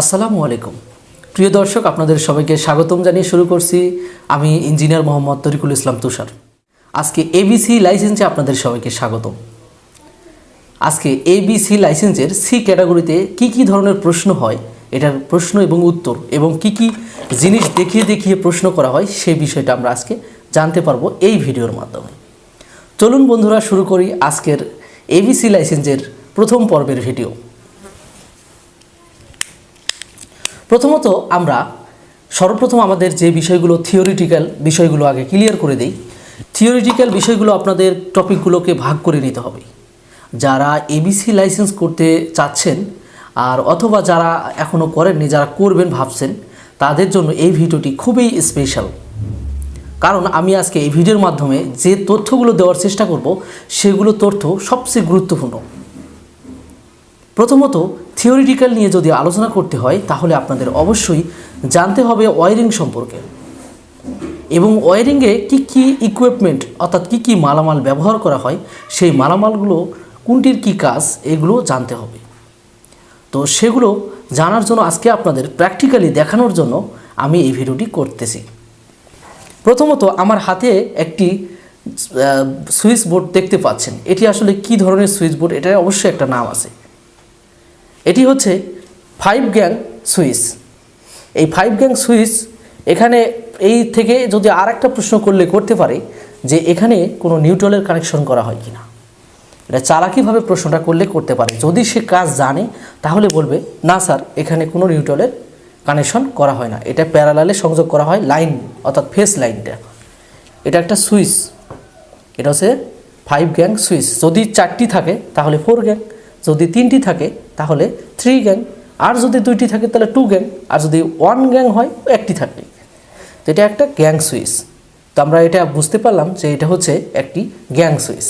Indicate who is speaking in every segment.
Speaker 1: আসসালামু আলাইকুম। প্রিয় দর্শক, আপনাদের সবাইকে স্বাগতম জানিয়ে শুরু করছি আমি ইঞ্জিনিয়ার মোহাম্মদ তরিকুল ইসলাম তুষার। আজকে এবিসি লাইসেন্সে আপনাদের সবাইকে স্বাগতম। আজকে এবিসি লাইসেন্সের সি ক্যাটাগরিতে কি কি ধরনের প্রশ্ন হয়, এটার প্রশ্ন এবং উত্তর এবং কি কি জিনিস দেখিয়ে দেখিয়ে প্রশ্ন করা হয় সেই বিষয়টা আমরা আজকে জানতে পারব এই ভিডিওর মাধ্যমে। চলুন বন্ধুরা, শুরু করি আজকের এবিসি লাইসেন্সের প্রথম পর্বের ভিডিও। প্রথমত আমরা সর্বপ্রথম আমাদের যে বিষয়গুলো থিওরিটিক্যাল বিষয়গুলো আগে ক্লিয়ার করে দিই। থিওরিটিক্যাল বিষয়গুলো আপনাদের টপিকগুলোকে ভাগ করে নিতে হবে। যারা এবিসি লাইসেন্স করতে চাচ্ছেন আর অথবা যারা এখনও করেননি, যারা করবেন ভাবছেন, তাদের জন্য এই ভিডিওটি খুবই স্পেশাল কারণ আমি আজকে এই ভিডিওর মাধ্যমে যে তথ্যগুলো দেওয়ার চেষ্টা করব, সেগুলো তথ্য সবচেয়ে গুরুত্বপূর্ণ। প্রথমত থিওরিটিক্যাল নিয়ে যদি আলোচনা করতে হয়, তাহলে আপনাদের অবশ্যই জানতে হবে ওয়ারিং সম্পর্কে। এবং ওয়ারিংয়ে কী কী ইকুইপমেন্ট অর্থাৎ কী কী মালামাল ব্যবহার করা হয়, সেই মালামালগুলো কোনটির কী কাজ, এগুলো জানতে হবে। তো সেগুলো জানার জন্য আজকে আপনাদের প্র্যাকটিক্যালি দেখানোর জন্য আমি এই ভিডিওটি করতেছি। প্রথমত আমার হাতে একটি সুইচ বোর্ড দেখতে পাচ্ছেন। এটি আসলে কি ধরনের সুইচ বোর্ড এটার অবশ্যই একটা নাম আছে। এটি হচ্ছে ফাইভ গ্যাং সুইচ এই ফাইভ গ্যাং সুইচ এখানে এই থেকে যদি আর একটা প্রশ্ন করলে করতে পারে যে এখানে কোনো নিউট্রালের কানেকশন করা হয় কি না এটা চালাকিভাবে প্রশ্নটা করলে করতে পারে। যদি সে কাজ জানে, তাহলে বলবে, না স্যার, এখানে কোনো নিউট্রালের কানেকশন করা হয় না। এটা প্যারালালে সংযোগ করা হয় লাইন অর্থাৎ ফেস লাইনটা এটা একটা সুইচ এটা হচ্ছে ফাইভ গ্যাং সুইচ যদি চারটি থাকে, তাহলে ফোর গ্যাং যদি তিনটি থাকে, তাহলে থ্রি গ্যাং আর যদি দুইটি থাকে, তাহলে টু গ্যাং আর যদি ওয়ান গ্যাং হয়, একটি থাকবে। তো এটা একটা গ্যাং সুইচ তো আমরা এটা বুঝতে পারলাম যে এটা হচ্ছে একটি gang switch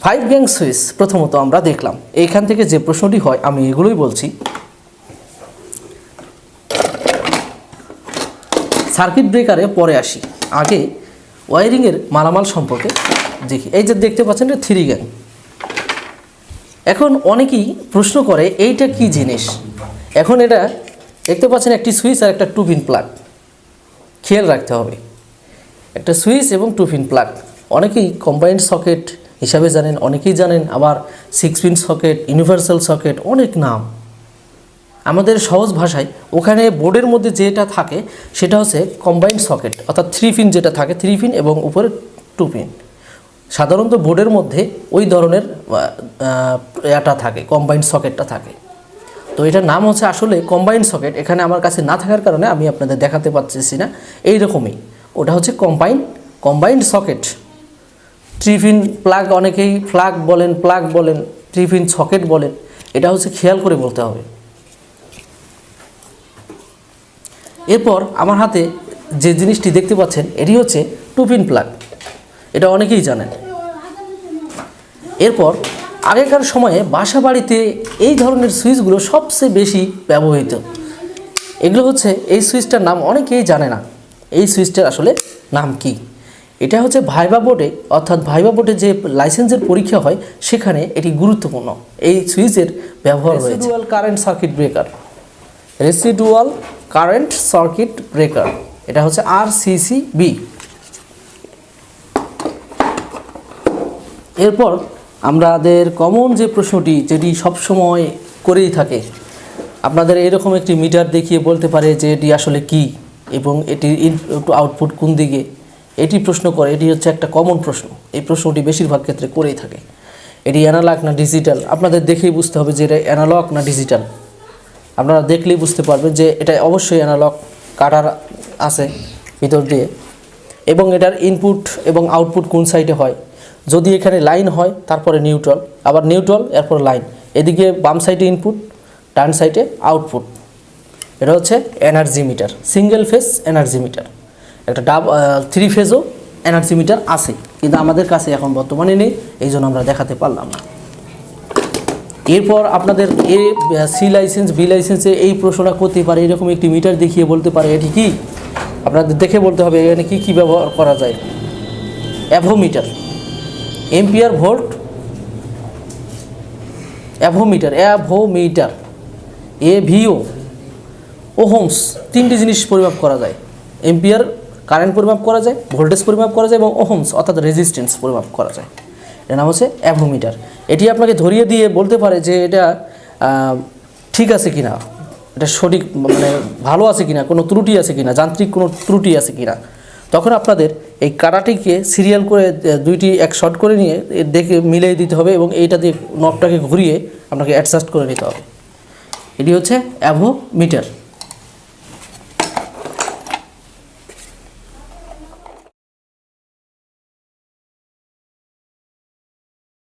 Speaker 1: five gang switch প্রথমত আমরা দেখলাম। এইখান থেকে যে প্রশ্নটি হয়, আমি এগুলোই বলছি। সার্কিট ব্রেকারে পরে আসি। আগে ওয়ারিংয়ের মালামাল সম্পর্কে দেখি। এই যে দেখতে পাচ্ছেন এটা থ্রি গ্যাং এখন অনেকেই প্রশ্ন করে, এইটা কি জিনিস? এখন এটা দেখতে পাচ্ছেন একটি সুইচ আর একটা টু পিন প্লাগ। খেয়াল রাখতে হবে। একটা সুইচ এবং টু পিন প্লাগ। অনেকেই কম্বাইন্ড সকেট হিসাবে জানেন, অনেকেই জানেন আবার six pin socket universal socket, অনেক নাম। আমাদের সহজ ভাষায় ওখানে বোর্ডের মধ্যে যেটা থাকে, সেটা হচ্ছে কম্বাইন্ড সকেট, অর্থাৎ থ্রি পিন যেটা থাকে থ্রি পিন এবং উপরে টু পিন সাধারণত বোর্ডের মধ্যে ওই ধরনের এটা থাকে কম্বাইন্ড সকেটটা থাকে। তো এটার নাম হচ্ছে আসলে কম্বাইন্ড সকেট এখানে আমার কাছে না থাকার কারণে আমি আপনাদের দেখাতে পারতেছি না। এই রকমই ওটা হচ্ছে combined combined socket three pin plug অনেকেই প্লাগ বলেন প্লাগ বলেন ট্রিফিন সকেট বলেন। এটা হচ্ছে খেয়াল করে বলতে হবে। এরপর আমার হাতে যে জিনিসটি দেখতে পাচ্ছেন, এটি হচ্ছে টুপিন প্লাগ এটা অনেকেই জানেন। এরপর আগেকার সময়ে বাসা বাড়িতে এই ধরনের সুইচগুলো সবচেয়ে বেশি ব্যবহৃত। এগুলো হচ্ছে এই সুইচটার নাম অনেকেই জানে না। এই সুইচটার আসলে নাম কি? এটা হচ্ছে ভাইবা বোর্ডে অর্থাৎ ভাইবা বোর্ডে যে লাইসেন্সের পরীক্ষা হয় সেখানে এটি গুরুত্বপূর্ণ। এই সুইচের ব্যবহার রয়েছে। Current circuit breaker. Residual current circuit breaker. এটা হচ্ছে আর বি। এরপর আমাদের কমন যে প্রশ্নটি যেটি সবসময় করেই থাকে, আপনাদের এরকম একটি মিটার দেখিয়ে বলতে পারে যে এটি আসলে কি এবং এটির ইনপুট আউটপুট কোন দিকে, এটি প্রশ্ন করে, এটি হচ্ছে একটা কমন প্রশ্ন। এই প্রশ্নটি বেশিরভাগ ক্ষেত্রে করেই থাকে। এটি অ্যানালগ না ডিজিটাল আপনাদের দেখেই বুঝতে হবে যে এটা অ্যানালগ না ডিজিটাল আপনারা দেখলেই বুঝতে পারবেন যে এটা অবশ্যই অ্যানালগ কাটার আছে ভিতর দিয়ে। এবং এটার ইনপুট এবং আউটপুট কোন সাইডে হয় যদি এখানে লাইন হয়, তারপরে নিউট্রাল আবার নিউট্রাল এরপর লাইন এদিকে বাম সাইডে ইনপুট ডান সাইডে আউটপুট এটা হচ্ছে energy meter single phase energy meter একটা ডাব থ্রি ফেজও এনার্জি মিটার আছে, কিন্তু আমাদের কাছে এখন বর্তমানে নেই, এই জন্য আমরা দেখাতে পারলাম না। এরপর আপনাদের এ সি লাইসেন্স বি লাইসেন্সে এই প্রশ্নটা করতে পারে, এরকম একটি মিটার দেখিয়ে বলতে পারে, এটি কি? আপনাদের দেখে বলতে হবে, এখানে কী কী ব্যবহার করা যায়। Avometer. Ampere volt avometer avometer A V O O ohms তিনটি জিনিস পরিমাপ করা যায়। এম্পিয়ার কারেন্ট পরিমাপ করা যায়, ভোল্টেজ পরিমাপ করা যায় এবং ওহমস অর্থাৎ রেজিস্ট্যান্স পরিমাপ করা যায়। এর নাম হচ্ছে অ্যাভোমিটার। এটি আপনাকে ধরিয়ে দিয়ে বলতে পারে যে এটা ঠিক আছে কিনা, এটা সঠিক মানে ভালো আছে কিনা, কোনো ত্রুটি আছে কিনা, যান্ত্রিক কোনো ত্রুটি আছে কিনা। তখন আপনাদের এই কাটাটিকে সিরিয়াল করে দুইটি এক শট করে নিয়ে দেখে মিলিয়ে দিতে হবে এবং এইটা দিয়ে নবটাকে ঘুরিয়ে আপনাকে অ্যাডজাস্ট করে নিতে হবে। এটি হচ্ছে অ্যাভোমিটার।